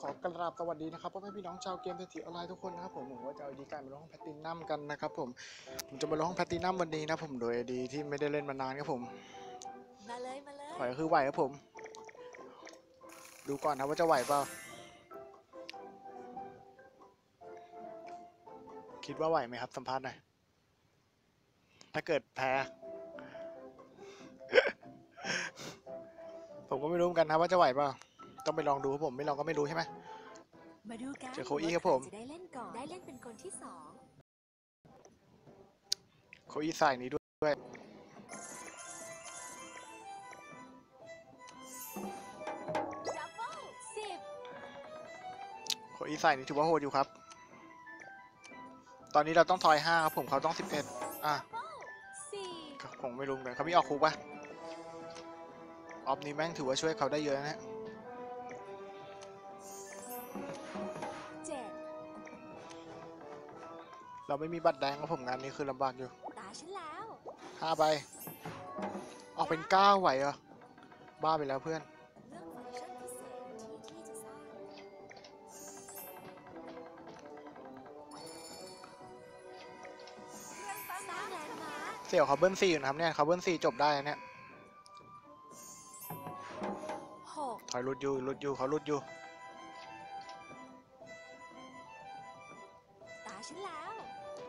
ขอกราบสวัสดีนะครับพ่อแม่พี่น้องชาวเกมเศรษฐีออนไลน์ทุกคนนะครับผมผมว่าจะเอาดีการมาลงห้องแพตตินัมกันนะครับผมผมจะมาลงห้องแพตตินัมวันนี้นะผมโดยดีที่ไม่ได้เล่นมานานครับผมมาเลยมาเลยไหวก็คือไหวครับผม ดูก่อนนะว่าจะไหวเปล่าคิดว่าไหวไหมครับสัมภาษณ์หน่อยถ้าเกิดแพ้ผมก็ไม่รู้เหมือนกันนะว่าจะไหวเปล่า ต้องไปลองดูครับผม ไม่ลองก็ไม่รู้ใช่ไหม มาดูกันเจอโคอี้ครับผมว่าใจะได้เล่นก่อน ได้เล่นเป็นคนที่สองโคอีใส่นี้ด้วย ดับเบิลสิบโคอีใส่นี้ถือว่าโหดอยู่ครับ ตอนนี้เราต้องทอยห้าครับผมเขาต้องสิบเอ็ดอะดับเบิลสี่ผมไม่รู้เหมือนกันเขามีออกคุกปะออฟนี้แม่งถือว่าช่วยเขาได้เยอะนะ เราไม่มีบัตรแดงครับผมงานนี้คือลำบากอยู่ตาฉันแล้วห้าใบออกเป็นเก้าไหวเหรอบ้าไปแล้วเพื่อนเลือกฟังก์ชันพิเศษที่ที่จะสร้างสร้างแลนด์มาร์คเสี่ยวเขาเบิ้ลสี่อยู่นะครับเนี่ยเขาเบิ้ลสี่จบได้นะเนี่ยหกถอยรุดอยู่รุดอยู่เขารุดอยู่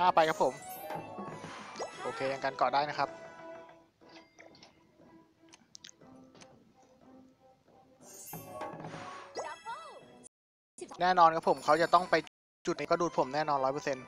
ห้าไปครับผม โอเคยังกันเกาะได้นะครับ แน่นอนครับผมเขาจะต้องไปจุดนี้ก็ดูดผมแน่นอนร้อยเปอร์เซ็นต์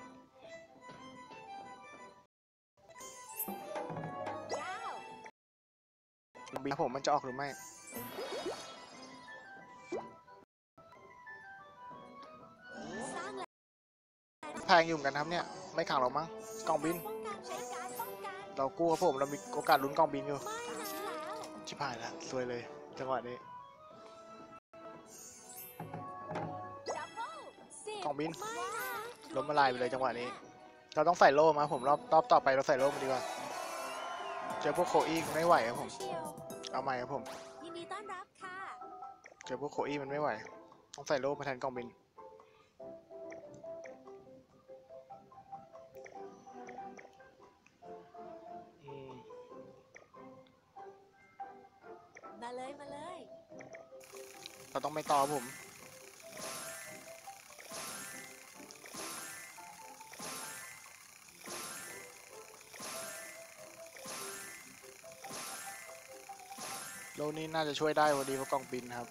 บีผมมันจะออกหรือไม่แลนด์แพงอยู่เหมือนกันครับเนี่ย ไม่ขังหรอกมั้งกล่องบินป้องกันใช้การป้องกันเรากู้ครับผมเรามีโอกาสลุ้นกล่องบินอยู่ตาฉันแล้วชิบหายแล้วซวยเลยจังหวะนี้ดับเบิลสิบกล่องบินไม่นะล้มละลายไปเลยจังหวะนี้ เราต้องใส่โล่มาผมรอบรอบต่อไปเราใส่โล่มาดีกว่าเจอพวกโคอี้ไม่ไหวครับผมเชียวเอาใหม่ครับผมยินดีต้อนรับค่ะเจอพวกโคอี้มันไม่ไหว ต้องใส่โล่มาแทนกล่องบิน เราต้องไม่ต่อผมโลนี้น่าจะช่วยได้พอดีเพราะกล่องบินครับ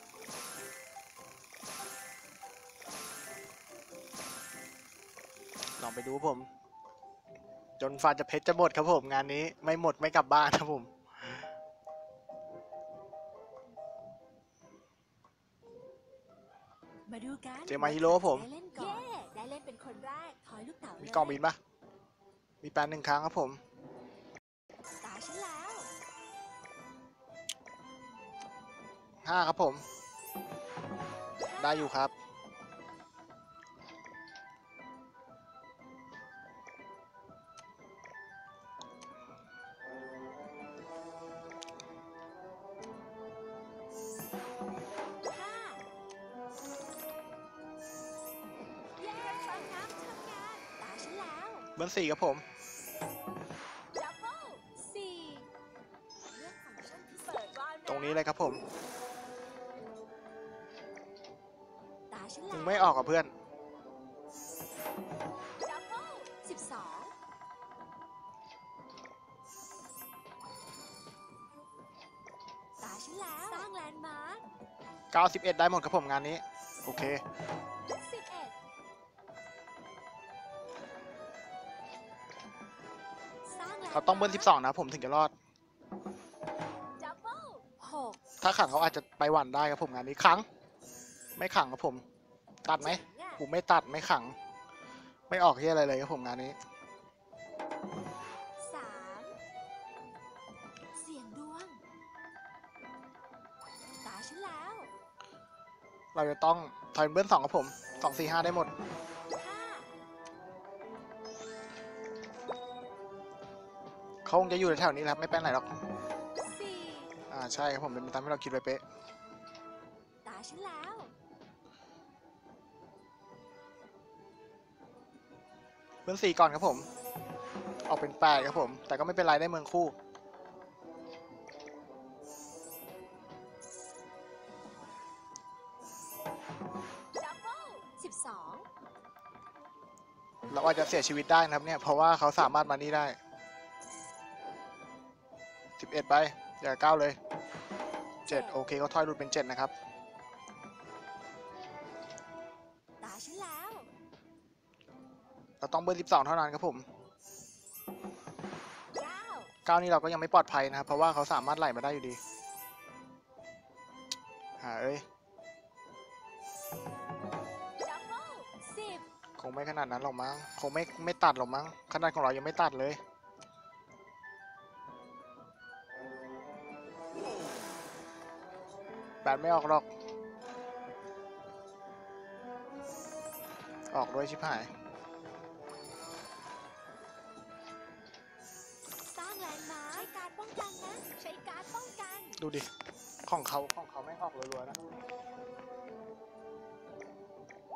ลองไปดูผม จนฟันจะเพชรจะหมดครับผม งานนี้ไม่หมดไม่กลับบ้านครับผม กันเจอมาฮิโร่ครับผม ได้เล่นก่อนเย่ได้เล่นเป็นคนแรกถอยลูกเต๋ามีเลยกล่องบินปะมีแปลนหนึ่งครั้งครับผม ตาฉันแล้ว ห้าครับผม ได้อยู่ครับ เบอร์สี่ครับผมดับเบิลสี่เลือกฟังก์ชันพิเศษว่าะตรงนี้เลยครับผม ตาฉันมึแล้งวไม่ออกกับเพื่อนดับเบิลสิบสองตาฉันแล้ว สร้างแลนด์มาร์ค91 ได้หมดครับผมงานนี้ โอเค เขาต้องเบิ้ลมาร์ค12นะผมถึงจะรอดดับเบิลหกถ้าขังเขาอาจจะไปหวันได้ครับผมงานนี้ขัง ไม่ขังครับผม ตัดไหมเจ๋งอะผมไม่ตัดไม่ขัง ไม่ออกที่อะไรเลยครับผมงานนี้ สามเสียงดวง ตาฉันแล้ว เราจะต้องถอยเบิ้ลสองครับผมสองสี่ห้าได้หมด เขาคงจะอยู่แถวนี้แหละไม่แปไหนหรอก อ่าใช่ครับผมเป็นตามที่เราคิดไว้เป๊ะตาฉันแล้ว เพื่อนสี่ก่อนครับผม ออกเป็นแปดครับผม แต่ก็ไม่เป็นไรได้เมืองคู่เราอาจจะเสียชีวิตได้นะครับเนี่ย เพราะว่าเขาสามารถมานี่ได้ สิบเอ็ดไป อย่าก้าวเลยเจ็ดโอเคก็ถอยหลุดเป็นเจ็ดนะครับ ตาฉันแล้ว เราต้องเบอร์สิบสองเท่านั้นครับผมเก้าเก้านี่เราก็ยังไม่ปลอดภัยนะครับ เพราะว่าเขาสามารถไหลมาได้อยู่ดีหาเอ้ยดับเบิลสิบคงไม่ขนาดนั้นหรอกมั้ง คงไม่ไม่ตัดหรอกมั้ง ขนาดของเรายังไม่ตัดเลย แบตไม่ออกหรอก ออกด้วยชิบหาย สร้างแลนด์มาร์คใช้การป้องกันนะ ใช้การป้องกัน ดูดิ ของเขาของเขาไม่งออกรัวๆนะ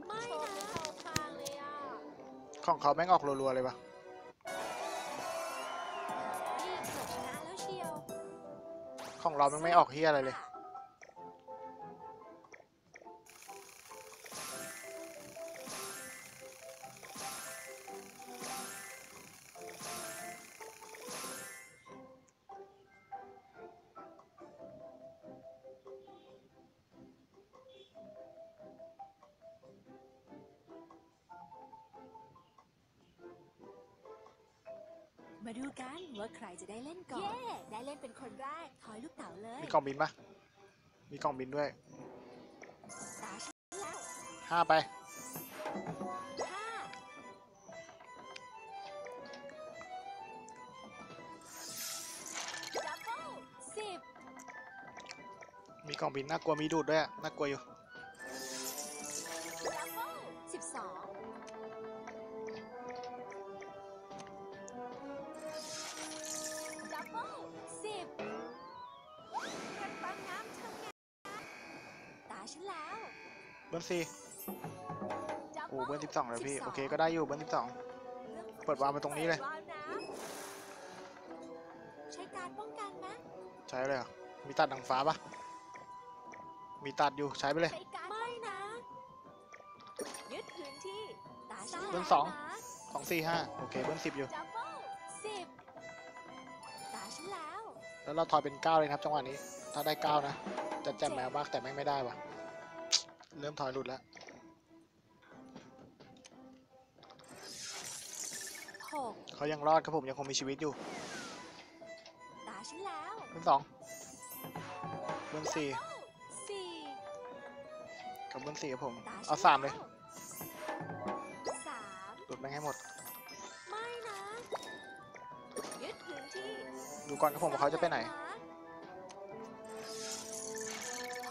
ไม่นะเข้าทางเลยอะของเขาแม่งออกรัวๆเลยปะนี่เกือบชนะแล้วเชียว ของเราแม่งไม่ออกเฮียอะไรเลย มาดูกันว่าใครจะได้เล่นก่อน เย้ ได้เล่นเป็นคนแรกถอยลูกเต๋าเลยมีกล่องบินปะมีกล่องบินด้วยตาฉันแล้วห้าไป ห้าดับเบิลสิบมีกล่องบินน่ากลัวมีดูดด้วยอะน่ากลัวอยู่ ฉันแล้วเบิ้ลสี่ดับโอ้เบิลเบิ้ลสิบสองเลยพี่โอเคก็ได้อยู่เบิ้ลสิบสองเปิดวาล์วมาตรงนี้เลยปิดวาล์วน้ำใช้การป้องกันนะใช้เลยเหรอมีตัดดังฟ้าปะมีตัดอยู่ใช้ไปเลยใช้การไม่นะยึดพื้นที่ตาฉันเบิ้ลแล้วสองนะสองสี่ห้าโอเคเบิ้ลสิบอยู่ดับเบิลสิบตาฉันแล้วแล้วเราถอยเป็นเก้าเลยนะครับจังหวะนี้ ถ้าได้เก้านะจะแจมแมวบ้างแต่แม่งไม่ได้วะ เริ่มถอยหลุดแล้ว หกเขายังรอดครับผมยังคงมีชีวิตอยู่ตาฉันแล้วเบิ้ลสองเบิ้ลสี่ดับเบิ้ลสี่กับเบิ้ลสี่ครับผม ตาฉันเอาสามเลย แล้วสามหลุดแม่งให้หมด ไม่นะยึดพื้นที่ดูก่อนครับผมว่าเขาจะไปไหน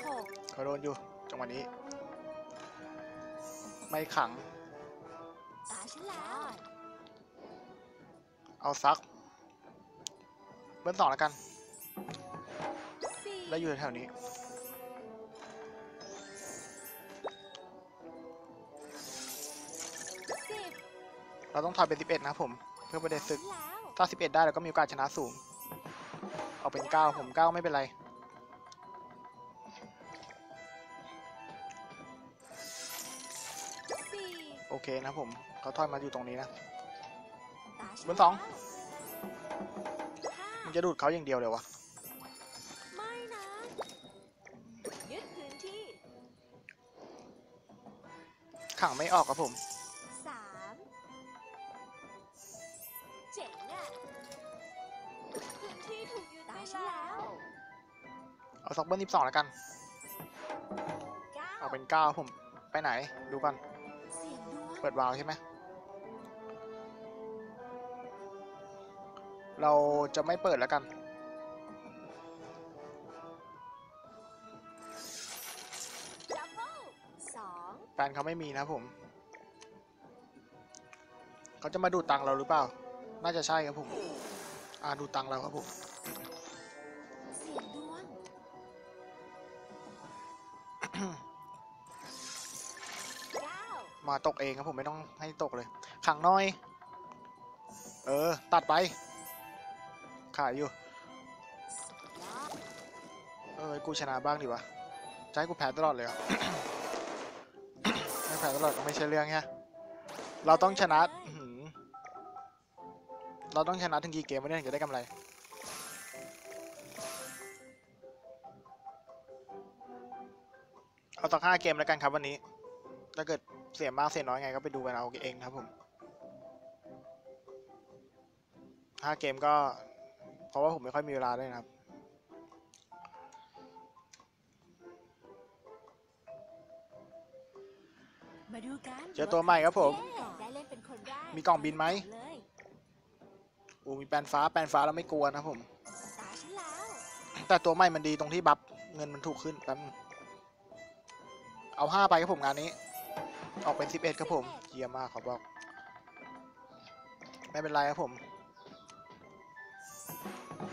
หกเขาโดนอยู่ จังหวะนี้ ไม่ขัง ตาฉันแล้วเอาซักเบิ้ลสองแล้วกันสี่แล้วอยู่แถวนี้สิบเราต้องถอยเป็นสิบเอ็ดนะครับผม เพื่อประเด็นศึกแล้วถ้าสิบเอ็ดได้เราก็มีโอกาสชนะสูง เอาเป็นเก้าผมเก้าไม่เป็นไร เคนะครับผมเขาถอยมาอยู่ตรงนี้นะตาฉันเบอร์สองแล้วห้ามันจะดูดเขาอย่างเดียวเลยวะไม่นะยึดพื้นที่ขังไม่ออกครับผมสามเจ๋งอะพื้นที่ถูกยึดตาฉันแล้วเอาซักเบิ้ลสิบสองแล้วกันเก้าเอาเป็นเก้าครับผม ไปไหน ดูก่อนเสียงดวงเปิดวาล์วใช่ไหมเราจะไม่เปิดแล้วกัน แฟนเขาไม่มีนะผม เขาจะมาดูตังเราหรือเปล่า น่าจะใช่ครับผม อ่าดูตังเราครับผม มาตกเองครับผมไม่ต้องให้ตกเลย ขังน้อย เออ ตัดไป ขายอยู่ เออกูชนะบ้างดีวะจะให้กูแพ้ตลอดเลยเหรอไม่แพ้ตลอดก็ไม่ใช่เรื่องไงเราต้องชนะ เราต้องชนะถึงกี่เกมวะเนี่ยถึงจะได้กำไรเอาต่อห้าเกมแล้วกันครับวันนี้ ถ้าเกิด เสียมากเสียน้อยไงก็ไปดูกันเอาเองครับผมห้าเกมก็ เพราะว่าผมไม่ค่อยมีเวลาด้วยนะครับ มาดูกันเจอตัวใหม่ครับผมเย้ได้เล่นเป็นคนแรกมีกล่องบินไหมเลยอูมีแปลนฟ้าแปลนฟ้าแล้วไม่กลัวนะครับผม ตาฉันแล้ว แต่ตัวใหม่มันดีตรงที่บัฟเงินมันถูกขึ้นแป๊บนึงเอาห้าไปครับผมงานนี้ ออกเป็นสิบเอ็ดครับผมเยี่ยมมากขอบอก ไม่เป็นไรครับผม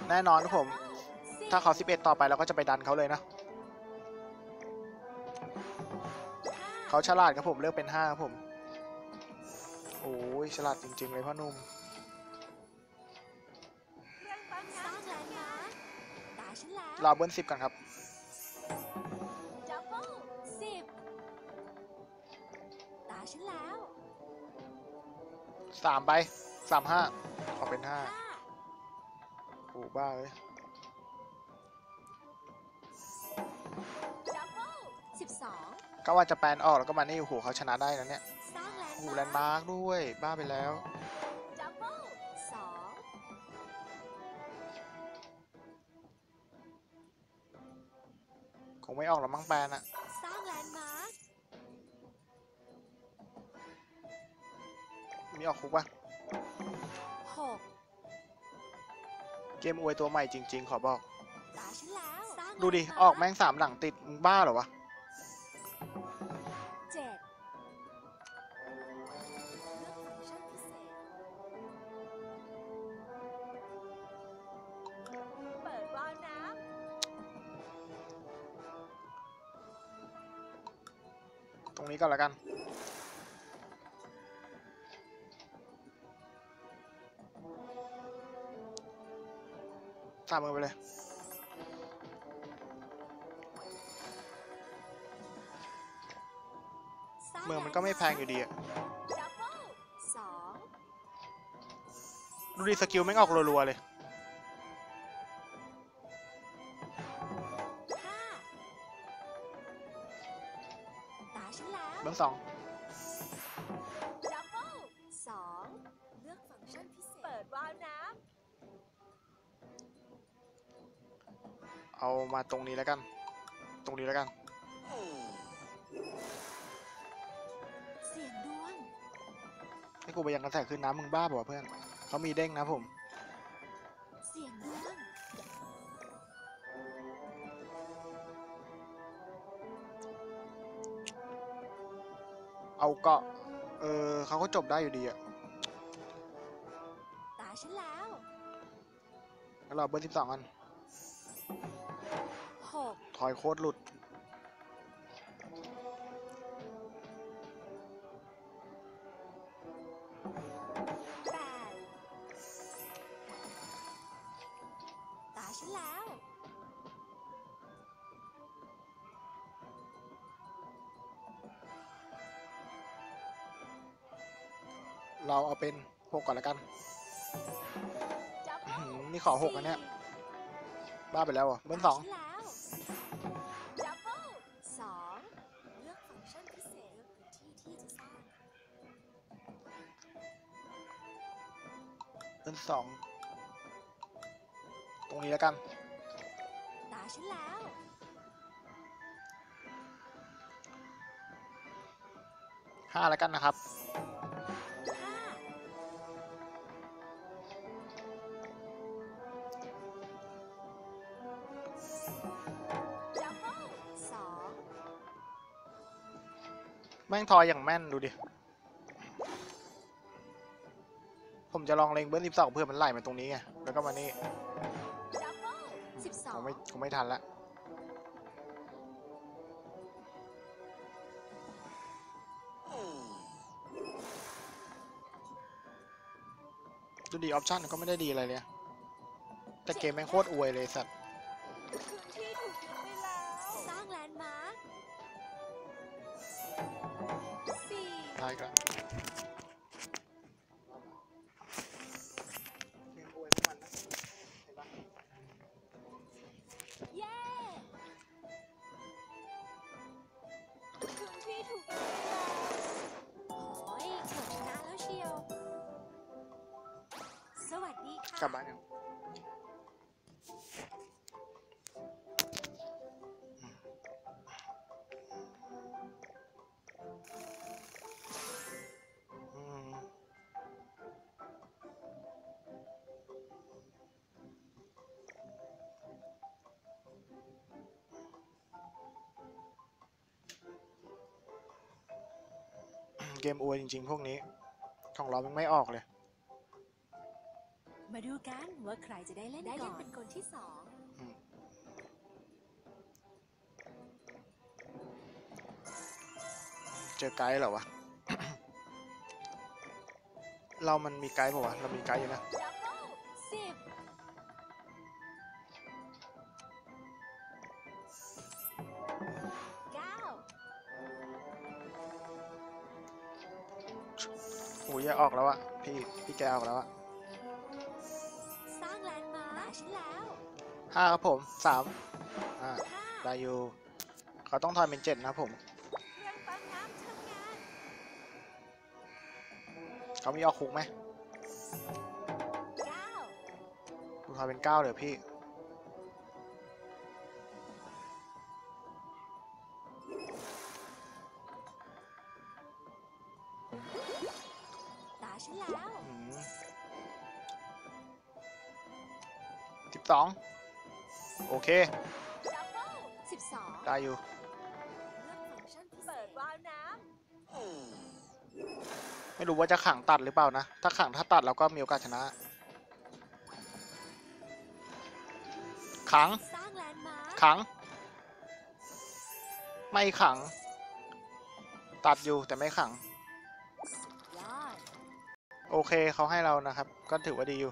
แน่นอนครับผม ถ้าเขาสิบเอ็ดต่อไปเราก็จะไปดันเขาเลยนะ เขาฉลาดครับผมเลือกเป็นห้าครับผม โอ้ยฉลาดจริง ๆ เลยพ่อหนุ่มสร้างแลาร์คตาฉันแล้วรอเบิ้ลสิบกันครับ สามไปสามห้าออกเป็นห้าโอ้บ้าเลยสิบสองก็ว่าจะแปลนออกแล้วก็มานี่โอ้โหเขาชนะได้นะเนี่ยสร้างแลนโอ้ด์โหแลนด์มาร์กด้วย บ้าไปแล้วคงไม่ออกหรอกมั้งแปลนอะ มีออกคุกปะหกเกมอวยตัวใหม่จริง ๆ ขอบอก ตาฉันแล้วสร้างดูดิแลนด์ออกแม่งสามหลังติดมึงบ้าเหรอวะ เจ็ดเลือกฟังก์ชันพิเศษเปิดวาล์วน้ตรงนี้ก่อนแล้วกัน ตามมือไปเลย เมืองมันก็ไม่แพงอยู่ดีอะดูดิสกิลแม่ออกรัวๆเลยเบื้องสองเลือกฟังก์ชันพิเศษเปิดวาวน้ เอามาตรงนี้แล้วกัน ตรงนี้แล้วกันำเสียงดวง ให้กูไปยังกระแสขึ้นน้ำมึงบ้าเปล่าวะเพื่อนเขามีเด้งนะผม เสียงดวง เอาเกาะ เออเขาก็จบได้อยู่ดีอะตาฉันแล้วแล้วเราเบอร์สิบสองอันหกถ อยโคตรหลุดแปดตาฉันแล้ว เราเอาเป็นหกก่อนแล้วกันดับเบิอื้อลหือนี่ขอหกอันเนี้ยบ้าไปแล้วอะเบอร์สอง ฉันแล้ว เบอร์สองตรงนี้แล้วกัน ตาฉันแล้ว ห้าแล้วกันนะครับ ห้าดับเบิลสองแม่งทอยอย่างแม่นดูดิ จะลองเล็งเบอร์สิบสองเพื่อมันไหลมาตรงนี้ไง แล้วก็มานี่ดับเบิลสิบสอคงงไม่คงไม่ทันละดูดีออปชั่นก็ไม่ได้ดีอะไรเลยอะแต่เกมแม่งโคตรอวยเลยสัตว์พื้นที่ถูกยึดไปแล้วสร้างแลนด์มาร์คสี่ตายกันเก กลับบ้านยังเกมอวยจริง ๆ พวกนี้ ของเรามันไม่ออกเลย มาดูกันว่าใครจะได้เล่นได้เล่นเป็นคนที่สอง เจอไกด์เหรอวะ เรามันมีไกด์เปล่าวะ เรามีไกด์อยู่นะดับเบิลสิบเก้าโอ้ยออกแล้วอะพี่ พี่แกออกแล้วอะ ห้าครับผมสามอ่าห้าได้อยู่เขาต้องทอยเป็นเจ็ดนะครับผมเครื่องปั๊มน้ำทำงานเขามีออกคุกไหมเก้ากูทอยเป็นเก้าเดี๋ยวพี่ตาฉันแล้วสิบสอง โอเคดับเบิลสิบสองได้อยู่เลือกฟังก์ชันพิเศษเปิดวาล์วน้ไม่รู้ว่าจะขังตัดหรือเปล่านะ ถ้าขังถ้าตัดเราก็มีโอกาสชนะ ขังำสร้างแลนด์มาร์คขัง ไม่ขัง ตัดอยู่แต่ไม่ขังยอดโอเคเขาให้เรานะครับ ก็ถือว่าดีอยู่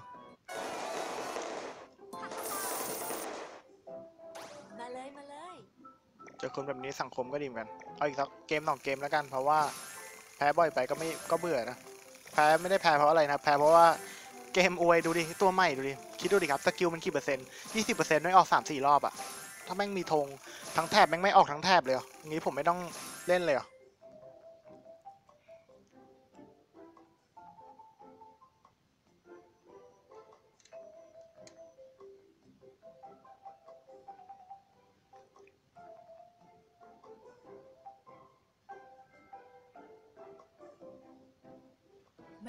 อคนแบบนี้สังคมก็ดีเหมือนกัน เอาอีกสักเกมสองเกมแล้วกัน เพราะว่าแพ้บ่อยไปก็ไม่ก็เบื่อนะ แพ้ไม่ได้แพ้เพราะอะไรนะ แพ้เพราะว่าเกมอวยดูดิ ตัวใหม่ดูดิ คิดดูดิครับ สกิลมันกี่เปอร์เซ็นต์ยี่สิบเปอร์เซ็นต์ไม่ออกสามสี่รอบอะถ้าแม่งมีธงทั้งแถบแม่งไม่ออกทั้งแถบเลยอะงี้ผมไม่ต้องเล่นเลยอะ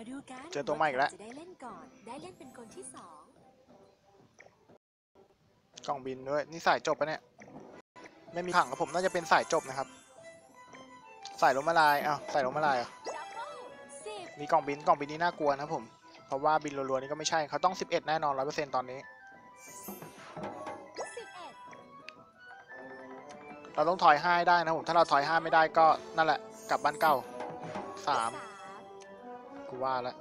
มาดูกันเจอตัวใหม่อีกแล้วาใครจะได้เล่นก่อน ได้เล่นเป็นคนที่สองกล่องบินด้วย นี่สายจบปะเนี่ย ไม่มีขังกับผมน่าจะเป็นสายจบนะครับ สายลมละลายอ้าวสายลมละลายเหรอะดับเบิลสิบมีกล่องบินกล่องบินนี่น่ากลัวนะผม เพราะว่าบินรัวๆนี่ก็ไม่ใช่เขาต้อง 11 แน่นอน100%ตอนนี้ สิบเอ็ดเราต้องถอย5ให้ได้นะผมถ้าเราถอย5ไม่ได้ก็นั่นแหละกลับบ้านเก่าสาม3 กูว่าแล้ว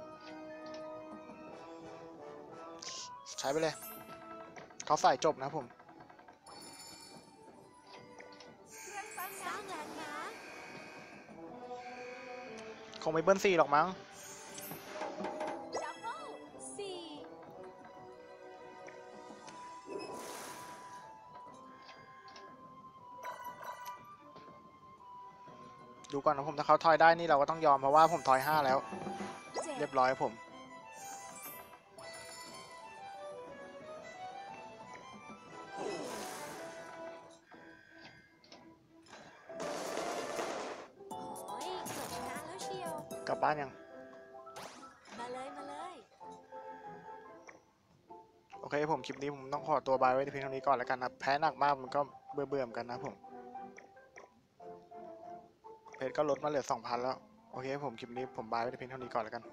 ใช้ไปเลย เขาใส่จบนะผมเครื่องปั๊มน้ำแลนด์มาร์คคงไม่เบิ้ลสี่หรอกมั้งดับเบิลสี่ดูก่อนนะผมถ้าเขาถอยได้นี่เราก็ต้องยอมเพราะว่าผมถอย5แล้ว เจ็ดเรียบร้อยครับผม โอ้ยเกือบชนะแล้วเชียว กลับบ้านยัง มาเลยมาเลย โอเคผมคลิปนี้ผมต้องขอตัวบายไว้ที่เพียงเท่านี้ก่อนแล้วกันนะแพ้หนักมากมันก็เบื่อเบื่อๆเหมือนกันนะผม เพจก็ลดมาเหลือ2,000แล้ว โอเคผมคลิปนี้ผมบายไว้ที่เพียงเท่านี้ก่อนแล้วกัน